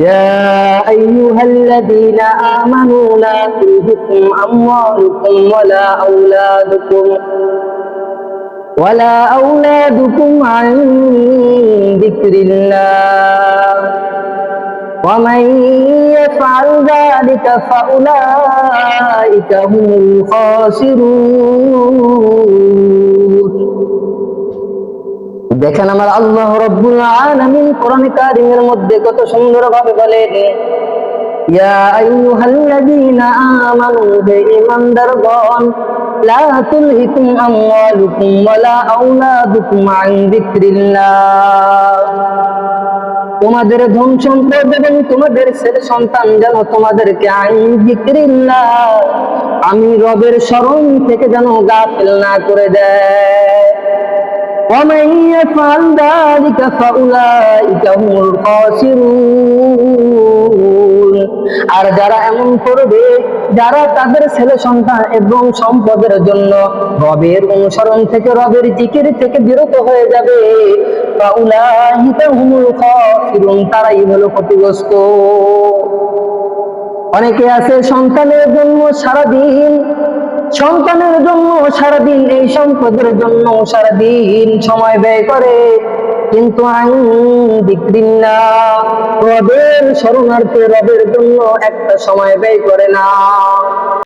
يا أيها الذين آمنوا لا تلهكم أموالكم ولا أولادكم ولا أولادكم عن ذكر الله ومن يفعل ذلك فأولئك هم الخاسرون. দেখেন আমার আল্লাহ রব্বুল আলামিন কোরআন কারিমের মধ্যে কত সুন্দর ভাবে বলেন ইয়া আইয়ুহাল্লাযীনা আমানু হে ঈমানদারগণ লা তুলহিকুম আমওয়ালুকুম ওয়ালা আওলাদুকুম আন যিকরিল্লাহ। তোমাদের ধন সম্পদ এবং তোমাদের ছেলে সন্তান যেন তোমাদেরকে আইন যিকরিল্লাহ। আমি রবের স্মরণ থেকে যেন গাফিল না করে দেয়। ومن يفعل ذلك فأولئك هم الخاسرون আর যারা এমন করবে যারা তাদের ছেলে সন্তান এবং সম্পদের জন্য রবের অনুসরণ থেকে রবের জিকির থেকে বিরত হয়ে যাবে ফাউলাইকা হুমুল খাসিরুন তারাই হলো ক্ষতিগ্রস্ত অনেকে আছে সন্তানের জন্য সারাদিন সন্তানের জন্য সারাদিন, এই সম্পদের জন্য সারাদিন সময় ব্যয় করে। কিন্তু রবের শরণার্থে রবের জন্য একটা সময় ব্যয় করে না।